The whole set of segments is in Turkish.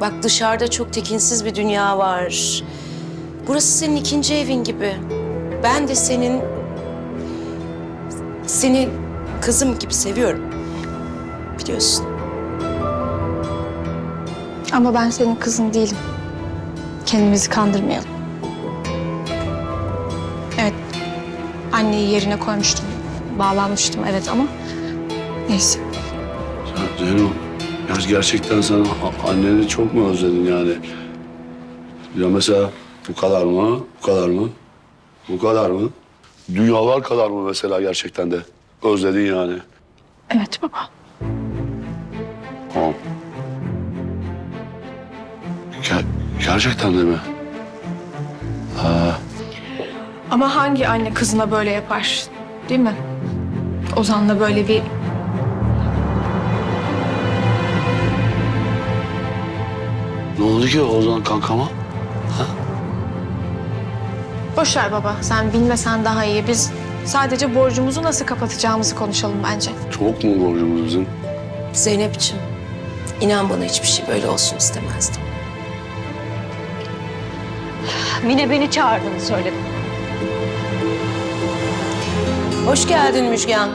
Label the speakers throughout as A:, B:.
A: Bak dışarıda çok tekinsiz bir dünya var. Burası senin ikinci evin gibi. Ben de senin... Seni kızım gibi seviyorum. Biliyorsun.
B: Ama ben senin kızın değilim. Kendimizi kandırmayalım. Evet, anneyi yerine koymuştum. Bağlanmıştım evet ama neyse.
C: Sen Zeyno, ya gerçekten sen a- anneni çok mu özledin yani? Ya mesela bu kadar mı? Bu kadar mı? Bu kadar mı? Dünyalar kadar mı mesela gerçekten de? Özledin yani.
B: Evet baba.
C: Tamam. Ger- gerçekten de mi?
B: Ama hangi anne kızına böyle yapar? Değil mi? Ozan'la böyle bir...
C: oldu ki Ozan kankama?
B: Boş ver baba. Sen bilmesen daha iyi. Biz sadece borcumuzu nasıl kapatacağımızı konuşalım bence.
C: Çok mu borcumuz bizim?
A: Zeynep'ciğim, inan bana hiçbir şey böyle olsun istemezdim.
D: Mine beni çağırdığını söyledi.
A: Hoş geldin Müjgan.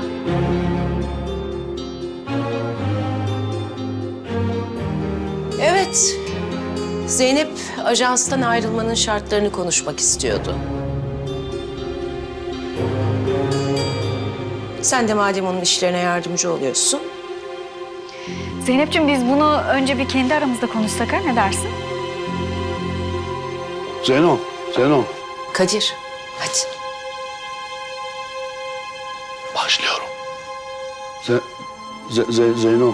A: Evet, Zeynep ajanstan ayrılmanın şartlarını konuşmak istiyordu. Sen de madem onun işlerine yardımcı oluyorsun,
D: Zeynep'ciğim biz bunu önce bir kendi aramızda konuşsak ha ne dersin?
C: Zeyno, Zeyno.
A: Kadir, hadi.
C: Başlıyorum. Ze, Ze, Ze- Zeyno.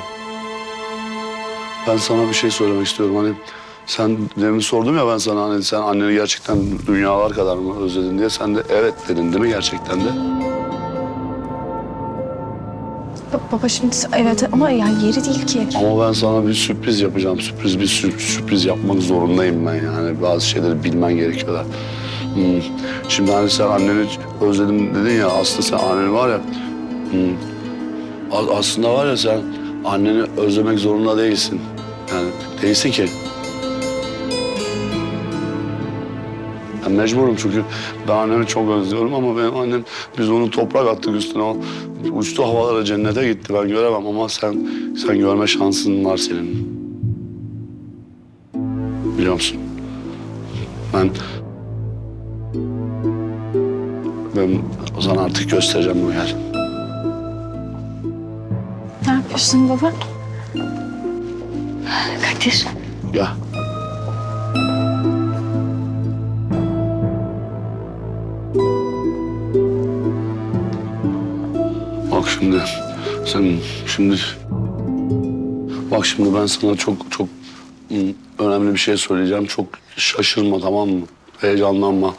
C: Ben sana bir şey söylemek istiyorum. Hani sen demin sordum ya ben sana hani sen anneni gerçekten dünyalar kadar mı özledin diye. Sen de evet dedin değil mi gerçekten de?
B: Ba- baba şimdi evet ama yani yeri değil ki.
C: Ama ben sana bir sürpriz yapacağım. Sürpriz bir sür- sürpriz yapmak zorundayım ben yani. Bazı şeyleri bilmen gerekiyor da. Hmm. Şimdi hani sen anneni özledim dedin ya aslında sen anneni var ya... hmm, a- aslında var ya sen anneni özlemek zorunda değilsin. Yani değilsin ki. Ben mecburum çünkü ben annemi çok özlüyorum ama benim annem biz onu toprak attık üstüne o uçtu havalara cennete gitti ben göremem ama sen sen görme şansın var senin. Biliyor musun? Ben ben o zaman artık göstereceğim bu yer.
B: Ne yapıyorsun baba?
D: Kadir.
C: Ya. Şimdi sen şimdi bak şimdi ben sana çok çok önemli bir şey söyleyeceğim. Çok şaşırma tamam mı? Heyecanlanma.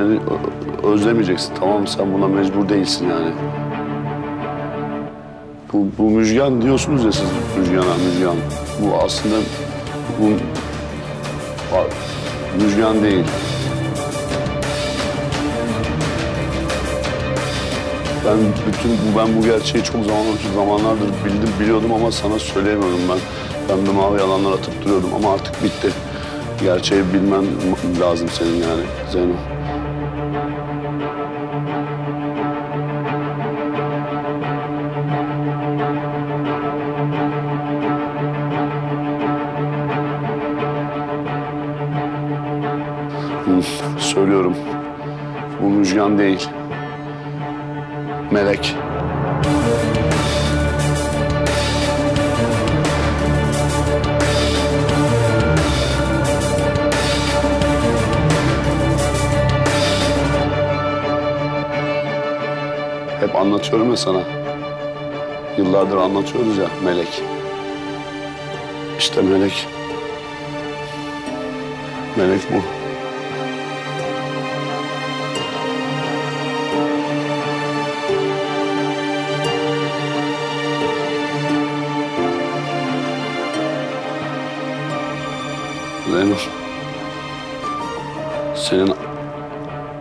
C: Anneni özlemeyeceksin tamam? Sen buna mecbur değilsin yani. Bu, bu müjgan diyorsunuz ya siz müjgana müjgan. Bu aslında bu müjgan değil. Ben bütün ben bu gerçeği çok zaman zamanlardır bildim biliyordum ama sana söyleyemiyorum ben. Ben bir mavi yalanlar atıp duruyordum ama artık bitti. Gerçeği bilmen lazım senin yani Zeyno. Cihan değil. Melek. Hep anlatıyorum ya sana. Yıllardır anlatıyoruz ya melek. İşte melek. Melek bu. Senin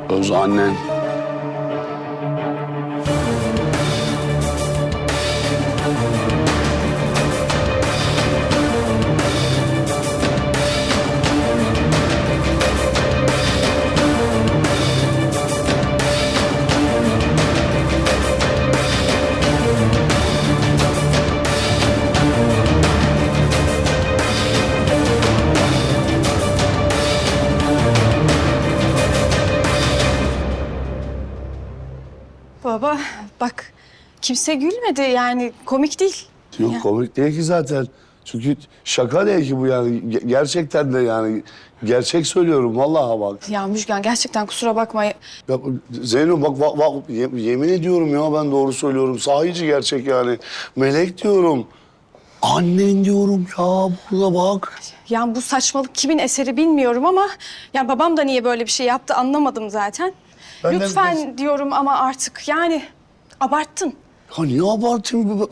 C: öz annen.
B: Kimse gülmedi yani komik değil.
C: Yok komik değil ki zaten. Çünkü şaka değil ki bu yani. Ge- Gerçekten de yani gerçek söylüyorum vallahi bak.
B: Ya Müjgan gerçekten kusura bakma.
C: Ya, Zeyno bak, bak, bak ye- yemin ediyorum ya ben doğru söylüyorum. Sahici gerçek yani. Melek diyorum. Annen diyorum ya burada bak.
B: Yani bu saçmalık kimin eseri bilmiyorum ama... ...yani babam da niye böyle bir şey yaptı anlamadım zaten.
C: Ben de-
B: Lütfen diyorum ama artık yani abarttın.
C: Ya niye abartayım?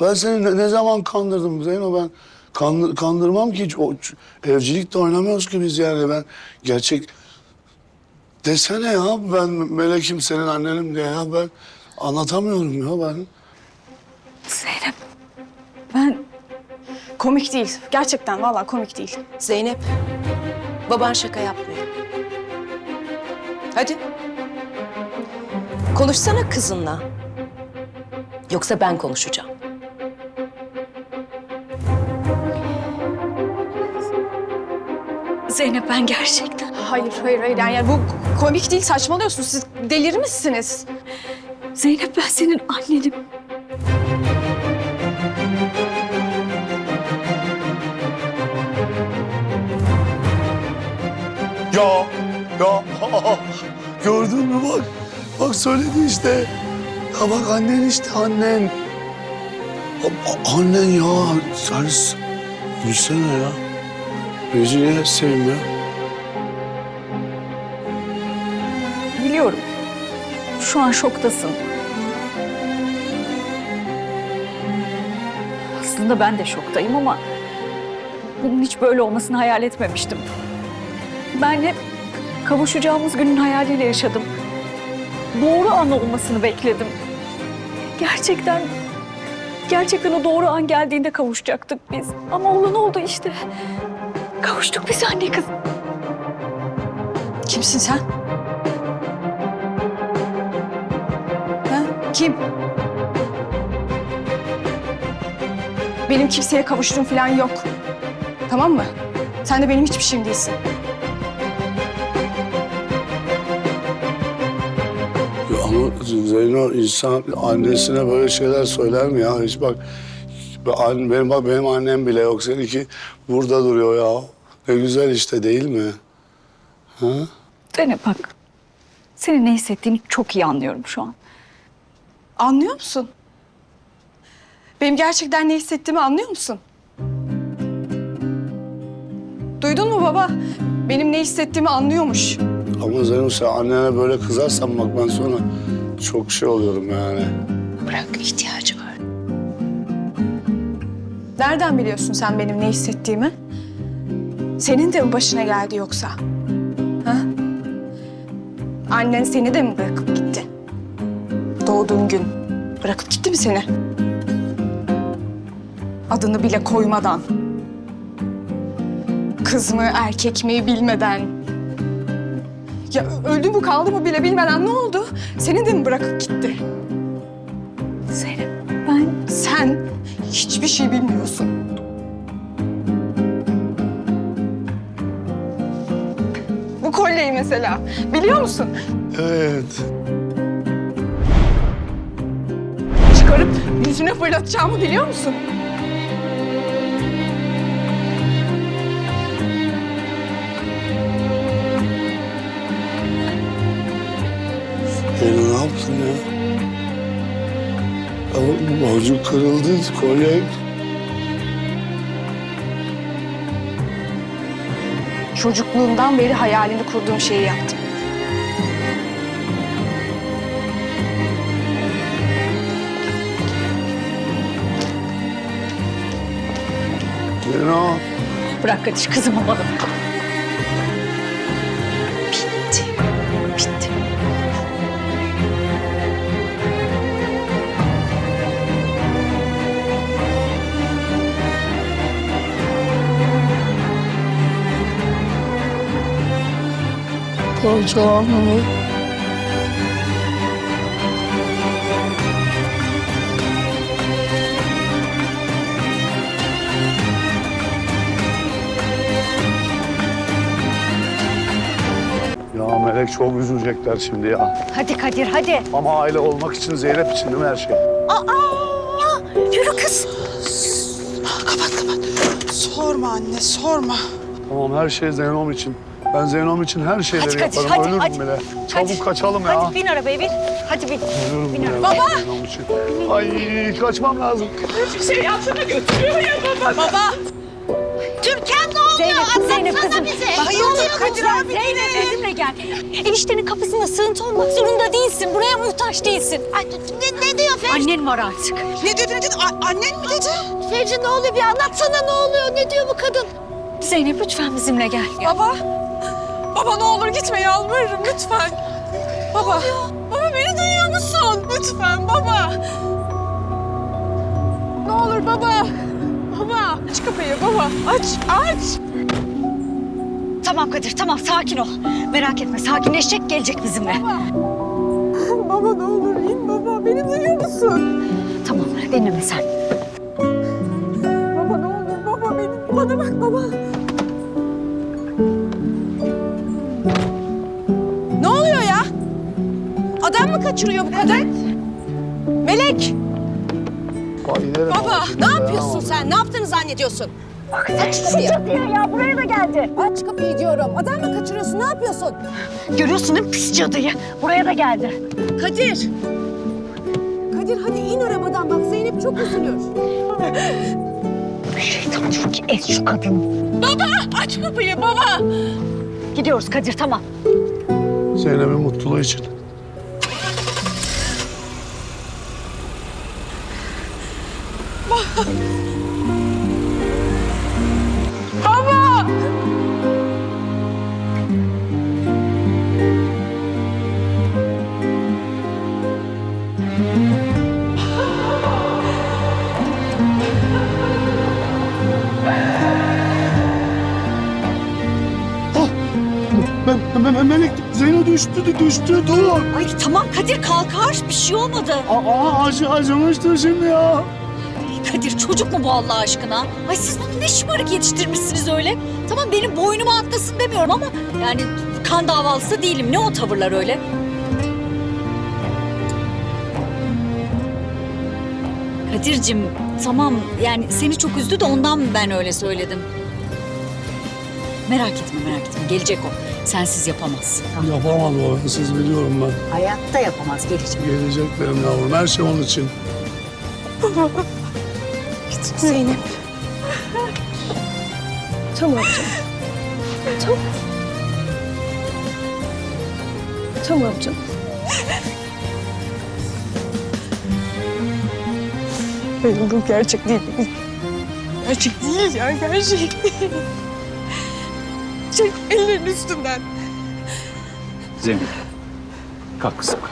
C: Ben seni ne, zaman kandırdım Zeyno ben? Kandır, kandırmam ki. hiç. O, ç- evcilik de oynamıyoruz ki biz yani. Ben gerçek... Desene ya ben Melek'im senin annenim diye ya ben anlatamıyorum ya ben.
B: Zeynep ben... Komik değil. Gerçekten vallahi komik değil.
A: Zeynep, baban şaka yapmıyor. Hadi. Konuşsana kızınla. Yoksa ben konuşacağım.
D: Zeynep ben gerçekten.
B: Hayır, hayır, hayır. Yani, bu komik değil, saçmalıyorsunuz. Siz delirmişsiniz.
D: Zeynep ben senin annenim.
C: Ya, ya gördün mü bak. Bak söyledi işte. Ya bak annen işte annen. A- annen ya. Sen gülsene ya. Yüzü niye sevmiyor?
D: Biliyorum. Şu an şoktasın. Aslında ben de şoktayım ama bunun hiç böyle olmasını hayal etmemiştim. Ben hep kavuşacağımız günün hayaliyle yaşadım. Doğru an olmasını bekledim. Gerçekten gerçekten o doğru an geldiğinde kavuşacaktık biz. Ama olan oldu işte. Kavuştuk biz anne kız.
B: Kimsin sen? Ha? Kim? Benim kimseye kavuştuğum falan yok. Tamam mı? Sen de benim hiçbir şeyim değilsin.
C: Zeyno insan annesine böyle şeyler söyler mi ya? Hiç bak benim bak benim annem bile yok. Seninki burada duruyor ya. Ne güzel işte değil mi? Ha?
D: Zeynep bak. Senin ne hissettiğini çok iyi anlıyorum şu an.
B: Anlıyor musun? Benim gerçekten ne hissettiğimi anlıyor musun? Duydun mu baba? Benim ne hissettiğimi anlıyormuş.
C: Ama Zeyno sen annene böyle kızarsan bak ben sonra çok şey oluyorum yani.
A: Bırak ihtiyacı var.
B: Nereden biliyorsun sen benim ne hissettiğimi? Senin de mi başına geldi yoksa? Ha? Annen seni de mi bırakıp gitti? Doğduğun gün bırakıp gitti mi seni? Adını bile koymadan. Kız mı erkek mi bilmeden. Ya öldü mü kaldı mı bile bilmeden ne oldu? Seni de mi bırakıp gitti?
D: Zeynep ben
B: Sen hiçbir şey bilmiyorsun. Bu kolyeyi mesela biliyor musun?
C: Evet.
B: Çıkarıp yüzüne fırlatacağımı biliyor musun?
C: Boncuk kırıldı, kolye.
B: Çocukluğumdan beri hayalini kurduğum şeyi yaptım.
C: Zeyno.
D: Bırak Kadir kızım bana.
C: Parçalanma. Ya Melek çok üzülecekler şimdi ya.
D: Hadi Kadir hadi.
C: Ama aile olmak için Zeynep için değil mi her şey?
D: Yürü kız.
E: Kapat kapat. Sorma anne sorma.
C: Tamam her şey Zeynom için. Ben Zeynom için her şeyleri
D: Hadi Kadir,
C: yaparım.
D: hadi,
C: Ölürüm
D: hadi.
C: bile. Çabuk
D: Hadi.
C: kaçalım ya.
D: Hadi bin arabaya bin. Hadi bin.
C: Ölürüm
D: bin
C: bile.
D: arabaya.
C: Baba! Zeynom için. Ay kaçmam lazım.
F: Türkan ne oluyor?
D: Zeynep, Zeynep
F: Anlatsana
D: kızım.
F: bize.
D: Bak,
F: ne oluyor
D: Kadir
F: Kadir
D: abi Zeynep bizimle gel. Eniştenin kapısına sığıntı olmak zorunda değilsin. Buraya muhtaç değilsin.
F: Ay, ne, ne diyor Fevzi?
D: Annen var artık.
E: Ne dedi ne dedi? A- annen mi dedi?
F: Fevzi ne oluyor bir anlatsana ne oluyor? Ne diyor bu kadın?
D: Zeynep lütfen bizimle gel.
B: Baba. Baba ne olur gitme yalvarırım lütfen. Baba. Baba beni duyuyor musun? Lütfen baba. Ne olur baba. Baba. Aç kapıyı baba. Aç aç.
D: Tamam Kadir tamam sakin ol. Merak etme sakinleşecek gelecek bizimle.
B: Baba ne olur in baba. Beni duyuyor musun?
D: Tamam dinleme sen.
B: Baba ne olur baba beni. Bana bak baba. Kaçırıyor bu kadın? Melek. Baba ne
C: ya.
B: yapıyorsun sen? Ne yaptığını zannediyorsun?
D: Aç kapıyı. ya buraya da geldi.
B: Aç kapıyı diyorum. Adam mı kaçırıyorsun? Ne yapıyorsun?
D: Görüyorsun değil mi pis cadıyı? Buraya da geldi.
B: Kadir. Kadir hadi in arabadan bak Zeynep çok üzülür.
D: Şeytan ki et şu kadını.
B: Aç kapıyı baba.
D: Gidiyoruz Kadir tamam.
C: Zeynep'in mutluluğu için. Ben Melek Zeyno düştü düştü dur.
D: Ay tamam Kadir kalkar bir şey olmadı.
C: Aa acı acımıştır şimdi ya.
D: Kadir çocuk mu bu Allah aşkına? Ay siz bunu ne şımarık yetiştirmişsiniz öyle? Tamam benim boynuma atlasın demiyorum ama yani kan davalısı değilim. Ne o tavırlar öyle? Kadir'cim tamam yani seni çok üzdü de ondan ben öyle söyledim. Merak etme merak etme gelecek o. Sensiz yapamaz.
C: Yapamaz o siz biliyorum ben.
D: Hayatta yapamaz gelecek.
C: Gelecek benim yavrum her şey onun için.
A: Zeynep. Tamam canım. Tamam. Tamam canım.
B: Benim bu gerçek değil. Gerçek değil ya gerçek değil. Çek ellerin üstünden.
G: Zeynep. Kalk kızım kalk.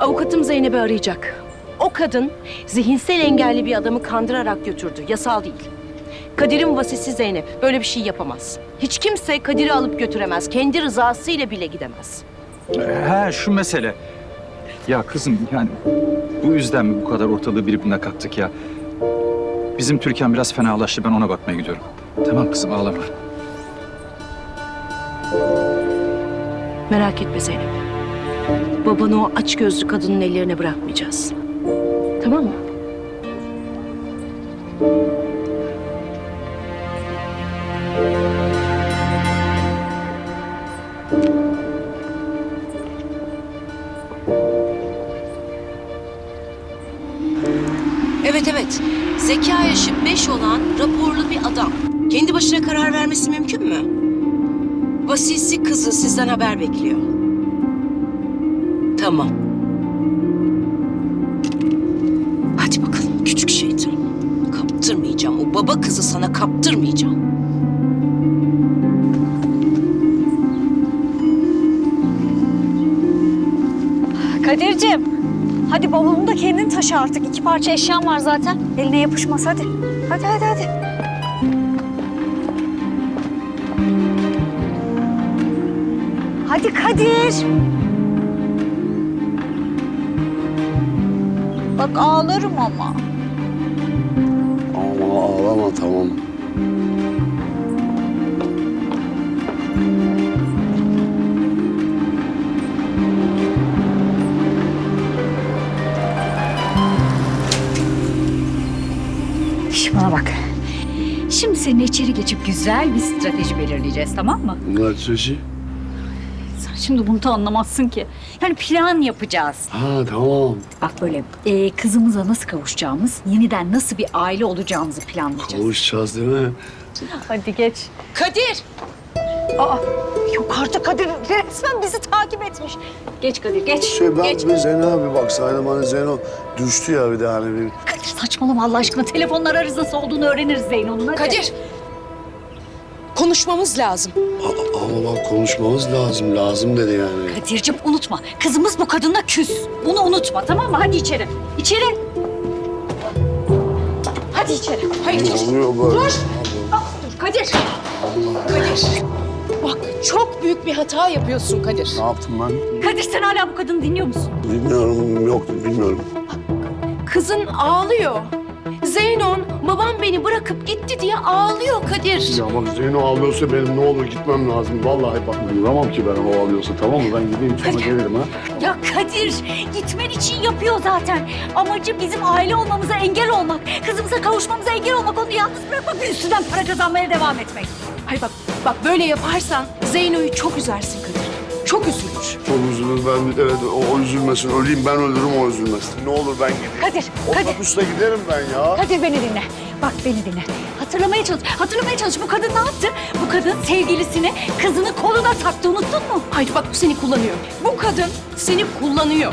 A: Avukatım Zeynep'i arayacak. O kadın zihinsel engelli bir adamı kandırarak götürdü. Yasal değil. Kadir'in vasisi Zeynep. Böyle bir şey yapamaz. Hiç kimse Kadir'i alıp götüremez. Kendi rızasıyla bile gidemez.
G: He şu mesele. Ya kızım yani bu yüzden mi bu kadar ortalığı birbirine kattık ya? Bizim Türkan biraz fenalaştı ben ona bakmaya gidiyorum. Tamam kızım ağlama.
A: Merak etme Zeynep. Babanı o aç gözlü kadının ellerine bırakmayacağız. Tamam mı? Kızı sizden haber bekliyor. Tamam. Hadi bakalım küçük şeytan. Kaptırmayacağım. O baba kızı sana kaptırmayacağım.
D: Kadir'cim hadi bavulunu da kendin taşı artık. İki parça eşyan var zaten. Eline yapışmaz hadi. Hadi hadi hadi. Hadi Kadir. Bak ağlarım ama.
C: Ama ağlama tamam.
D: Şş, bana bak. Şimdi seninle içeri geçip güzel bir strateji belirleyeceğiz tamam mı?
C: Bunlar çeşi.
D: Sen şimdi bunu da anlamazsın ki. Yani plan yapacağız.
C: Ha tamam.
D: Bak böyle e, kızımıza nasıl kavuşacağımız, yeniden nasıl bir aile olacağımızı planlayacağız.
C: Kavuşacağız değil mi?
D: Hadi geç.
A: Kadir!
D: Aa, yok artık Kadir resmen bizi takip etmiş. Geç Kadir geç.
C: Şey ben
D: geç.
C: bir Zeyno abi baksaydım hani Zeyno düştü ya bir de hani bir.
D: Kadir saçmalama Allah aşkına. Telefonlar ararız nasıl olduğunu öğreniriz Zeyno'nun. Hadi.
A: Kadir! Konuşmamız lazım.
C: A- ama bak konuşmamız lazım. Lazım dedi yani.
D: Kadir'cim unutma. Kızımız bu kadınla küs. Bunu unutma tamam mı? Hadi içeri. İçeri. Hadi içeri. Hayır
C: Ne oluyor böyle?
D: Dur Kadir.
A: Kadir! Bak çok büyük bir hata yapıyorsun Kadir.
C: Ne yaptım ben?
D: Kadir sen hala bu kadını dinliyor musun?
C: Bilmiyorum. Yok bilmiyorum.
A: Kızın ağlıyor. Zeynon, babam beni bırakıp gitti diye ağlıyor Kadir.
C: Ya bak Zeyno ağlıyorsa benim ne olur gitmem lazım. Vallahi bak duramam ki ben o ağlıyorsa tamam mı? Ben gideyim sonra gelirim ha.
D: Ya Kadir gitmen için yapıyor zaten. Amacı bizim aile olmamıza engel olmak. Kızımıza kavuşmamıza engel olmak. Onu yalnız bırakmak ve üstünden para kazanmaya devam etmek.
A: Hayır bak, bak böyle yaparsan Zeyno'yu çok üzersin Kadir. Çok üzülür.
C: Çok üzülür ben. Evet o, o üzülmesin. Öleyim ben ölürüm o üzülmesin. Ne olur ben gideyim.
D: Kadir, Kadir.
C: Otobüsle giderim ben ya.
D: Kadir beni dinle. Bak beni dinle. Hatırlamaya çalış. Hatırlamaya çalış. Bu kadın ne yaptı? Bu kadın sevgilisini kızını koluna taktı. Unuttun mu?
A: Hayır bak bu seni kullanıyor. Bu kadın seni kullanıyor.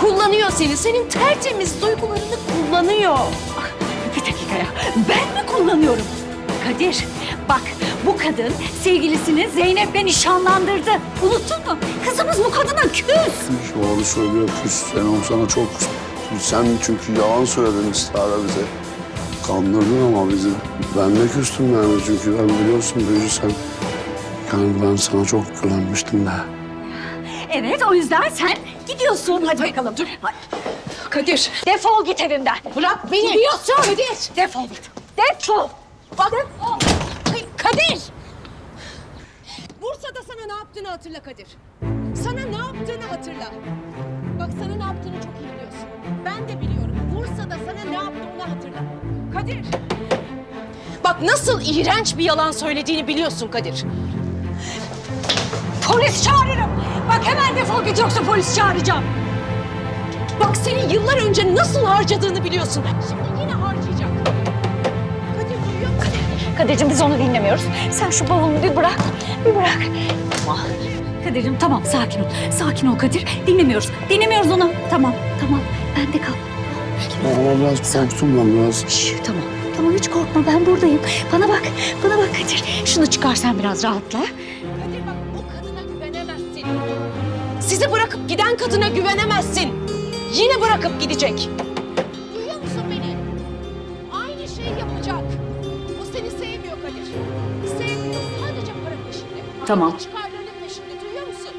A: Kullanıyor seni. Senin tertemiz duygularını kullanıyor.
D: Ah, Bir dakika ya. Ben mi kullanıyorum? Kadir bak bu kadın sevgilisini Zeynep'le nişanlandırdı. Unuttun mu? Kızımız bu kadına küs.
C: Doğru söylüyor küs. Sen o sana çok küs. Sen çünkü yalan söyledin ısrarla bize. Kandırdın ama bizi. Ben de küstüm yani çünkü ben biliyorsun Büyücü sen. Yani ben sana çok güvenmiştim de.
D: Evet o yüzden sen gidiyorsun. Hadi bakalım. Dur.
A: Kadir.
D: Defol git evimden.
A: Bırak beni.
D: Gidiyorsun. Kadir. Defol git. Defol. Bak.
A: Kadir! Bursa'da sana ne yaptığını hatırla Kadir. Sana ne yaptığını hatırla. Bak sana ne yaptığını çok iyi biliyorsun. Ben de biliyorum. Bursa'da sana ne yaptığını hatırla. Kadir! Bak nasıl iğrenç bir yalan söylediğini biliyorsun Kadir.
D: Polis çağırırım. Bak hemen defol git yoksa polis çağıracağım.
A: Bak seni yıllar önce nasıl harcadığını biliyorsun. Şimdi yine
D: Kadir'cim biz onu dinlemiyoruz. Sen şu bavulunu bir bırak. Bir bırak. Tamam. Kadir'cim tamam sakin ol. Sakin ol Kadir. Dinlemiyoruz. Dinlemiyoruz onu. Tamam tamam. Bende kal.
C: Ama biraz korktum ben biraz.
D: Şş, tamam. Tamam hiç korkma ben buradayım. Bana bak. Bana bak Kadir. Şunu çıkar sen biraz rahatla.
A: Kadir bak o kadına güvenemezsin. Sizi bırakıp giden kadına güvenemezsin. Yine bırakıp gidecek.
D: Tamam.
A: Çıkarlarının peşinde duyuyor musun?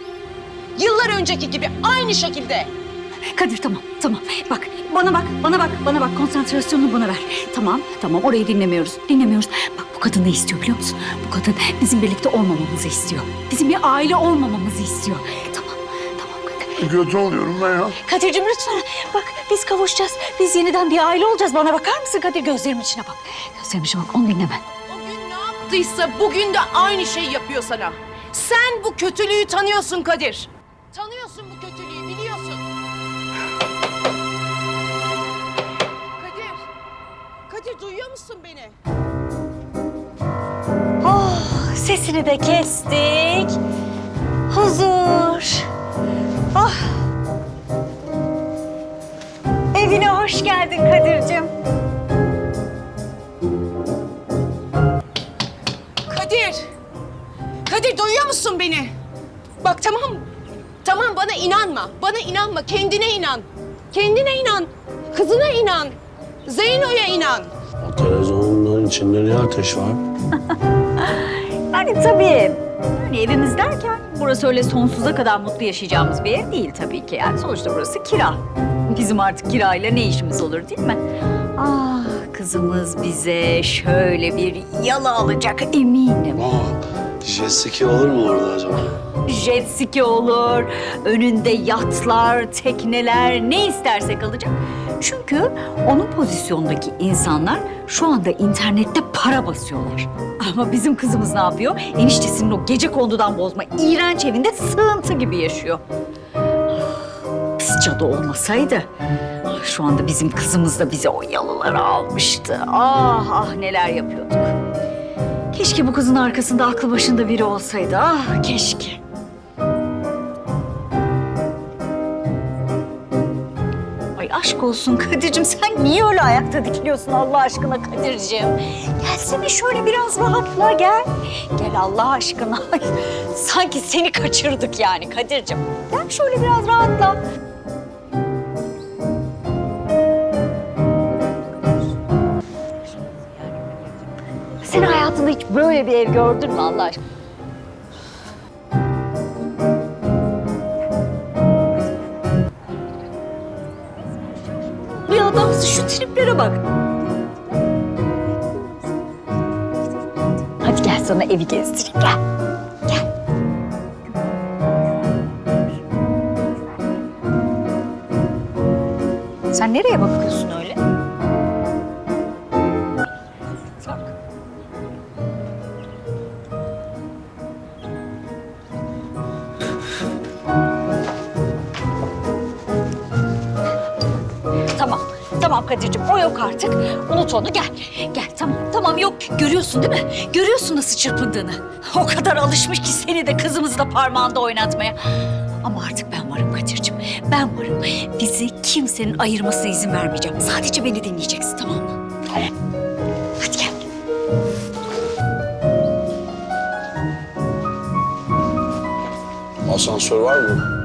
A: Yıllar önceki gibi aynı şekilde.
D: Kadir tamam tamam. Bak bana bak bana bak bana bak konsantrasyonunu bana ver. Tamam tamam orayı dinlemiyoruz. Dinlemiyoruz. Bak bu kadın ne istiyor biliyor musun? Bu kadın bizim birlikte olmamamızı istiyor. Bizim bir aile olmamamızı istiyor. Tamam tamam Kadir.
C: Kötü oluyorum ben ya.
D: Kadir'cim lütfen bak biz kavuşacağız. Biz yeniden bir aile olacağız. Bana bakar mısın Kadir? Gözlerimin içine bak. Gözlerimin içine bak onu dinleme
A: yaptıysa bugün de aynı şeyi yapıyor sana. Sen bu kötülüğü tanıyorsun Kadir. Tanıyorsun bu kötülüğü biliyorsun. Kadir. Kadir duyuyor musun beni?
D: Oh sesini de kestik. Huzur. Oh. Evine hoş geldin Kadir'cim.
A: Musun beni? Bak tamam. Tamam bana inanma. Bana inanma. Kendine inan. Kendine inan. Kızına inan. Zeyno'ya inan.
C: O televizyonların içinde niye ateş var?
D: Yani tabii. Yani evimiz derken burası öyle sonsuza kadar mutlu yaşayacağımız bir ev değil tabii ki. Yani sonuçta burası kira. Bizim artık kirayla ne işimiz olur değil mi? Ah kızımız bize şöyle bir yalı alacak eminim.
C: Aa, Jessica olur mu orada acaba?
D: Jet ski olur, önünde yatlar, tekneler ne istersek alacak. Çünkü onun pozisyondaki insanlar şu anda internette para basıyorlar. Ama bizim kızımız ne yapıyor? Eniştesinin o gece kondudan bozma iğrenç evinde sığıntı gibi yaşıyor. Pis cadı olmasaydı şu anda bizim kızımız da bize o yalıları almıştı. Ah ah neler yapıyorduk. Keşke bu kızın arkasında aklı başında biri olsaydı. Ah keşke. Ay aşk olsun Kadir'cim sen niye öyle ayakta dikiliyorsun Allah aşkına Kadir'cim? Gelsene şöyle biraz rahatla gel. Gel Allah aşkına. Sanki seni kaçırdık yani Kadir'cim. Gel şöyle biraz rahatla. Hiç böyle bir ev gördün mü Allah aşkına? Bir adamsın şu triplere bak. Hadi gel sana evi gezdireyim gel. Sen nereye bakıyorsun tamam Kadir'cim o yok artık. Unut onu gel. Gel tamam, tamam yok. Görüyorsun değil mi? Görüyorsun nasıl çırpındığını. O kadar alışmış ki seni de kızımızı da parmağında oynatmaya. Ama artık ben varım Kadir'cim. Ben varım. Bizi kimsenin ayırmasına izin vermeyeceğim. Sadece beni dinleyeceksin tamam mı?
C: Tamam.
D: Hadi gel.
C: Asansör var mı?